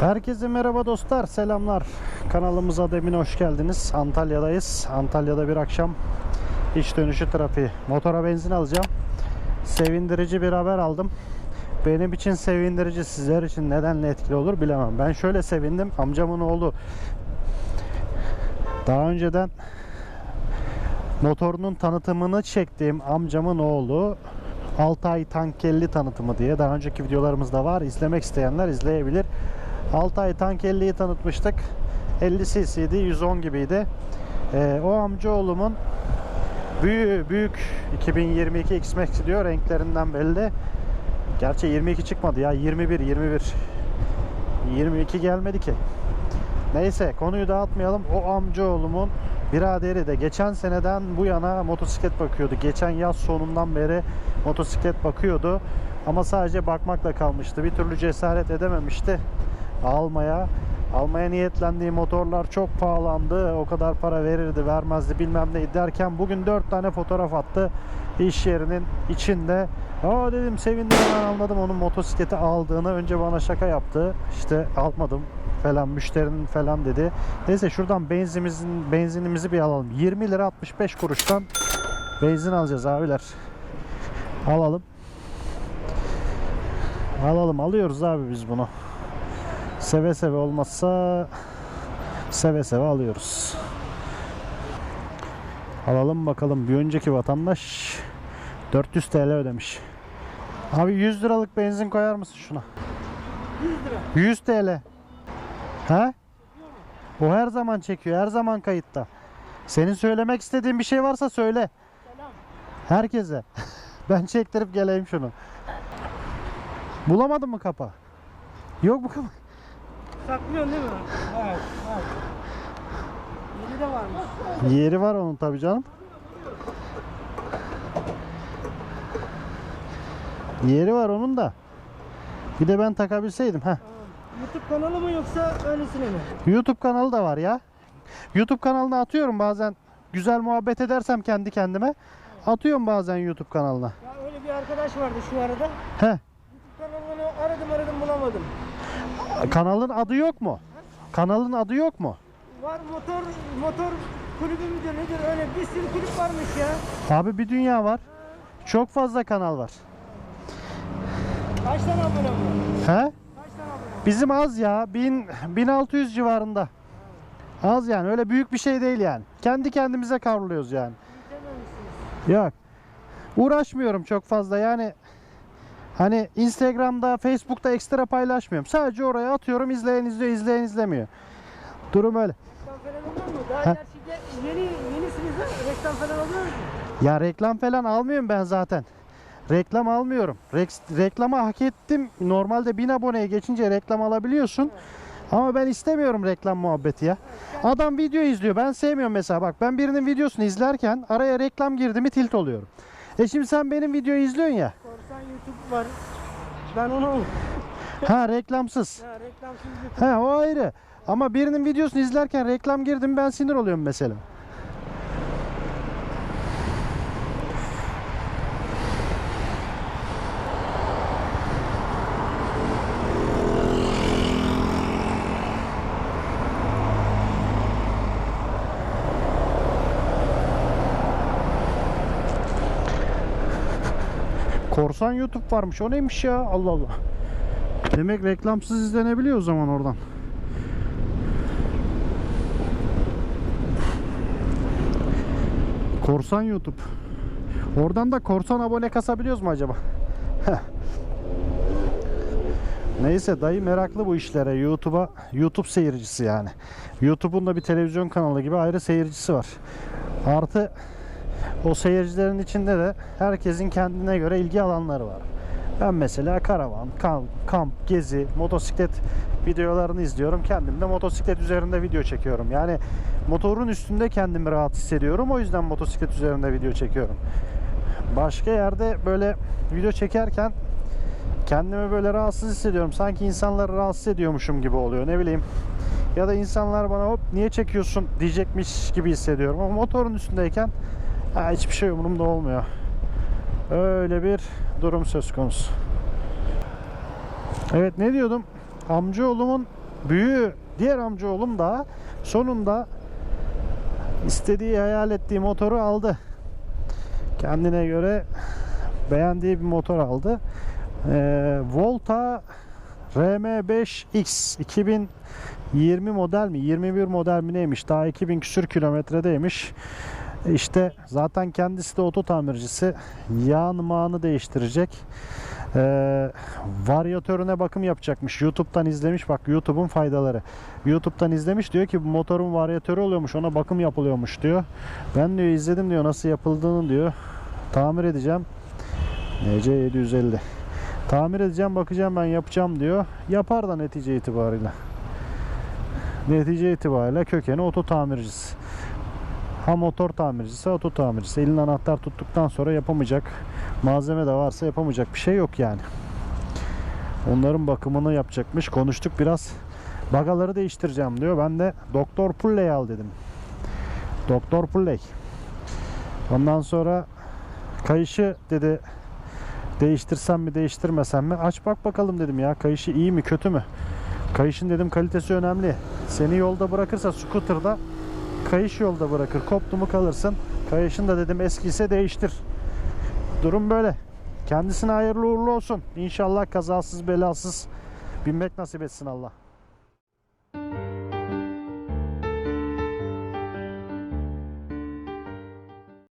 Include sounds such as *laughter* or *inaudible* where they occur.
Herkese merhaba dostlar, selamlar. Kanalımıza demin hoş geldiniz. Antalya'dayız. Antalya'da bir akşam iş dönüşü trafiği. Motora benzin alacağım. Sevindirici bir haber aldım. Benim için sevindirici, sizler için nedenle etkili olur bilemem. Ben şöyle sevindim. Amcamın oğlu daha önceden motorunun tanıtımını çektiğim amcamın oğlu Altay Tankelli tanıtımı diye daha önceki videolarımızda var. İzlemek isteyenler izleyebilir. Altay Tankelli'yi tanıtmıştık. 50 cc'di, 110 gibiydi. Ee, o amcaoğlumun büyük, büyük 2022 X-Max diyor renklerinden belli. Gerçi 22 çıkmadı ya 21 21 22 gelmedi ki. Neyse konuyu dağıtmayalım. O amcaoğlumun biraderi de geçen seneden bu yana motosiklet bakıyordu. Geçen yaz sonundan beri motosiklet bakıyordu. Ama sadece bakmakla kalmıştı. Bir türlü cesaret edememişti almaya. Almaya niyetlendiği motorlar çok pahalandı. O kadar para verirdi, vermezdi bilmem ne derken bugün 4 tane fotoğraf attı iş yerinin içinde. Aa dedim sevindim hemen anladım onun motosikleti aldığını. Önce bana şaka yaptı. İşte almadım falan müşterinin falan dedi. Neyse şuradan benzinimizin benzinimizi bir alalım. 20 lira 65 kuruştan benzin alacağız abiler. Alalım. Alalım alıyoruz abi biz bunu. Seve seve olmazsa seve seve alıyoruz. Alalım bakalım bir önceki vatandaş 400 TL ödemiş. Abi 100 liralık benzin koyar mısın şuna? 100 lira. 100 TL. He? O her zaman çekiyor, her zaman kayıtta. Senin söylemek istediğin bir şey varsa söyle. Herkese. *laughs* ben çektirip geleyim şunu. Bulamadın mı kapa? Yok mu kapa? Saklıyorsun değil mi? Evet, evet. Yeni de varmış. Yeri var onun tabii canım. Yeri var onun da. Bir de ben takabilseydim. Heh. YouTube kanalı mı yoksa öylesine mi? YouTube kanalı da var ya. YouTube kanalına atıyorum bazen. Güzel muhabbet edersem kendi kendime. Atıyorum bazen YouTube kanalına. Ya öyle bir arkadaş vardı şu arada. He. YouTube kanalını aradım aradım bulamadım. Kanalın adı yok mu? Kanalın adı yok mu? Var motor motor kulübü müdür nedir öyle bir sürü kulüp varmış ya. Abi bir dünya var. Çok fazla kanal var. Kaç tane abone var? He? Kaç tane abone? Bizim az ya. 1000 1600 civarında. Az yani. Öyle büyük bir şey değil yani. Kendi kendimize kavruluyoruz yani. Yok. Uğraşmıyorum çok fazla yani. Hani Instagram'da, Facebook'ta ekstra paylaşmıyorum. Sadece oraya atıyorum. izleyen izliyor, izleyen izlemiyor. Durum öyle. Reklam falan oluyor mu? Daha Ha? yeni yenisiniz ha? Reklam falan oluyor mu? Ya reklam falan almıyorum ben zaten. Reklam almıyorum. Rek- reklamı hak ettim. Normalde 1000 aboneye geçince reklam alabiliyorsun. Ama ben istemiyorum reklam muhabbeti ya. Adam video izliyor. Ben sevmiyorum mesela. Bak ben birinin videosunu izlerken araya reklam girdi mi tilt oluyorum. E şimdi sen benim videoyu izliyorsun ya. YouTube var. Ben onu Ha reklamsız. ya reklamsız YouTube. Ha o ayrı. Ama birinin videosunu izlerken reklam girdi mi ben sinir oluyorum mesela. Korsan YouTube varmış. O neymiş ya? Allah Allah. Demek reklamsız izlenebiliyor o zaman oradan. Korsan YouTube. Oradan da korsan abone kasabiliyoruz mu acaba? Neyse dayı meraklı bu işlere. YouTube'a YouTube seyircisi yani. YouTube'un da bir televizyon kanalı gibi ayrı seyircisi var. Artı o seyircilerin içinde de herkesin kendine göre ilgi alanları var. Ben mesela karavan, kamp, kamp, gezi, motosiklet videolarını izliyorum. Kendim de motosiklet üzerinde video çekiyorum. Yani motorun üstünde kendimi rahat hissediyorum. O yüzden motosiklet üzerinde video çekiyorum. Başka yerde böyle video çekerken kendimi böyle rahatsız hissediyorum. Sanki insanları rahatsız ediyormuşum gibi oluyor. Ne bileyim. Ya da insanlar bana hop niye çekiyorsun diyecekmiş gibi hissediyorum. Ama motorun üstündeyken ha, hiçbir şey umurumda olmuyor. Öyle bir durum söz konusu. Evet ne diyordum? Amcaoğlumun büyüğü diğer amcaoğlum da sonunda istediği hayal ettiği motoru aldı. Kendine göre beğendiği bir motor aldı. Ee, Volta RM5X 2020 model mi 21 model mi neymiş daha 2000 küsür kilometredeymiş işte zaten kendisi de oto tamircisi. Yağını mağını değiştirecek. Ee, varyatörüne bakım yapacakmış. YouTube'dan izlemiş. Bak YouTube'un faydaları. YouTube'dan izlemiş diyor ki bu motorun varyatörü oluyormuş ona bakım yapılıyormuş diyor. Ben diyor izledim diyor nasıl yapıldığını diyor. Tamir edeceğim. NC 750 Tamir edeceğim bakacağım ben yapacağım diyor. Yapar da netice itibariyle. Netice itibariyle kökeni oto tamircisi. Ha motor tamircisi, oto tamircisi. Elin anahtar tuttuktan sonra yapamayacak. Malzeme de varsa yapamayacak bir şey yok yani. Onların bakımını yapacakmış. Konuştuk biraz. Bagaları değiştireceğim diyor. Ben de Doktor Pulley al dedim. Doktor Pulley. Ondan sonra kayışı dedi Değiştirsem mi değiştirmesem mi? Aç bak bakalım dedim ya. Kayışı iyi mi kötü mü? Kayışın dedim kalitesi önemli. Seni yolda bırakırsa scooter'da kayış yolda bırakır. Koptu mu kalırsın. Kayışın da dedim eskiyse değiştir. Durum böyle. Kendisine hayırlı uğurlu olsun. İnşallah kazasız belasız binmek nasip etsin Allah.